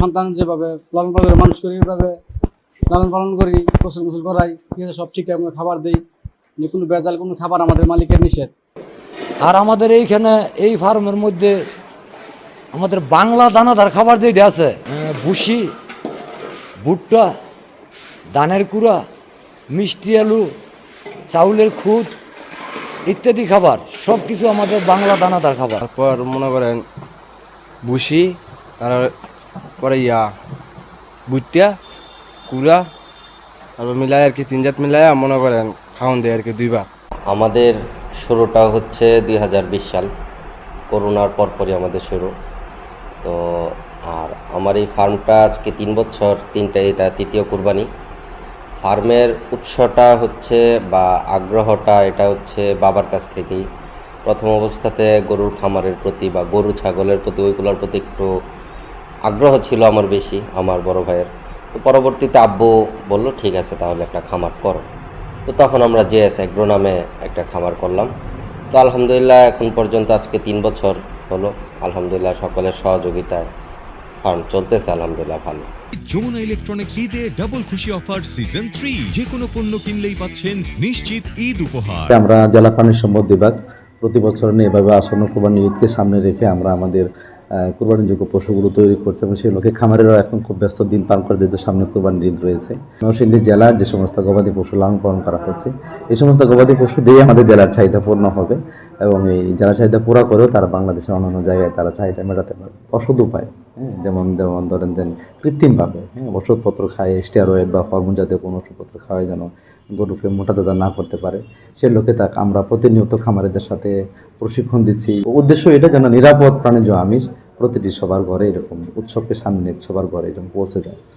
সন্তান যেভাবে লালন পালন করে মানুষ করি এইভাবে লালন পালন করি গোসল গোসল করাই ঠিক আছে সব ঠিকঠাক মতো খাবার দিই। যে কোনো ভেজাল কোনো খাবার আমাদের মালিকের নিষেধ। আর আমাদের এইখানে এই ফার্মের মধ্যে আমাদের বাংলা দানাদার খাবার দিয়ে আছে ভুসি ভুট্টা দানের কুড়া মিষ্টি আলু চাউলের খুদ ইত্যাদি খাবার সব কিছু আমাদের বাংলা দানাদার খাবার। তারপর মনে করেন ভুসি তারপর পরে ইয়া বুটিয়া কুড়া, তারপর মিলাই আর কি তিন জাত মিলাই মনে করেন খাওয়ান দেয় আর কি দুইবার। আমাদের শুরুটা হচ্ছে দুই হাজার বিশ সাল, করোনার পরপরই আমাদের শুরু। তো আর আমার এই ফার্মটা আজকে তিন বছর, তিনটা এটা তৃতীয় কুরবানি। ফার্মের উৎসটা হচ্ছে বা আগ্রহটা এটা হচ্ছে বাবার কাছ থেকেই। প্রথম অবস্থাতে গরুর খামারের প্রতি বা গরু, ছাগলের প্রতি, ওইগুলোর প্রতি একটু আগ্রহ ছিল আমার বেশি আমার বড় ভাইয়ের। তো পরবর্তীতে আব্বু বলল ঠিক আছে তাহলে একটা খামার করো। তো তখন আমরা জেএস এগ্রো নামে একটা খামার করলাম। তো আলহামদুলিল্লাহ এখন পর্যন্ত আজকে তিন বছর হলো। আলহামদুলিল্লাহ সকলের সহযোগিতায় ফার্ম চলতেছে আলহামদুলিল্লাহ ভালো। যমুনা ইলেকট্রনিক্স ঈদে ডাবল খুশি অফার সিজন থ্রি। যে কোনো পণ্য কিনলেই পাচ্ছেন নিশ্চিত ঈদ উপহার। আমরা জেলা প্রাণী সম্পদ বিভাগ প্রতি বছর নিয়ে এভাবে আসন্ন কোরবানি ঈদকে সামনে রেখে আমরা আমাদের কোরবানিযোগ্য পশুগুলো তৈরি করছে এবং সেই লোকে খামারেরাও এখন খুব ব্যস্ত দিন পালন করে যেহেতু সামনে কোরবানির ঈদ রয়েছে। নরসিংদী জেলার যে সমস্ত গবাদি পশু লালন পালন করা হচ্ছে, এই সমস্ত গবাদি পশু দিয়ে আমাদের জেলার চাহিদা পূর্ণ হবে এবং এই জেলার চাহিদা পুরা করেও তারা বাংলাদেশের অন্যান্য জায়গায় তারা চাহিদা মেটাতে পারবে। অসৎ উপায় হ্যাঁ যেমন যেমন ধরেন যে কৃত্রিমভাবে হ্যাঁ ওষুধপত্র খায় স্টেরয়েড বা হরমোন জাতীয় কোনো ওষুধপত্র খাওয়ায় যেন গরুকে মোটা তাজা না করতে পারে। সে লোকে তা আমরা প্রতিনিয়ত খামারিদের সাথে প্রশিক্ষণ দিচ্ছি। উদ্দেশ্য এটা যেন নিরাপদ প্রাণীজ আমিষ প্রতিটি সবার ঘরে এরকম উৎসবকে সামনে সবার ঘরে এরকম পৌঁছে যায়।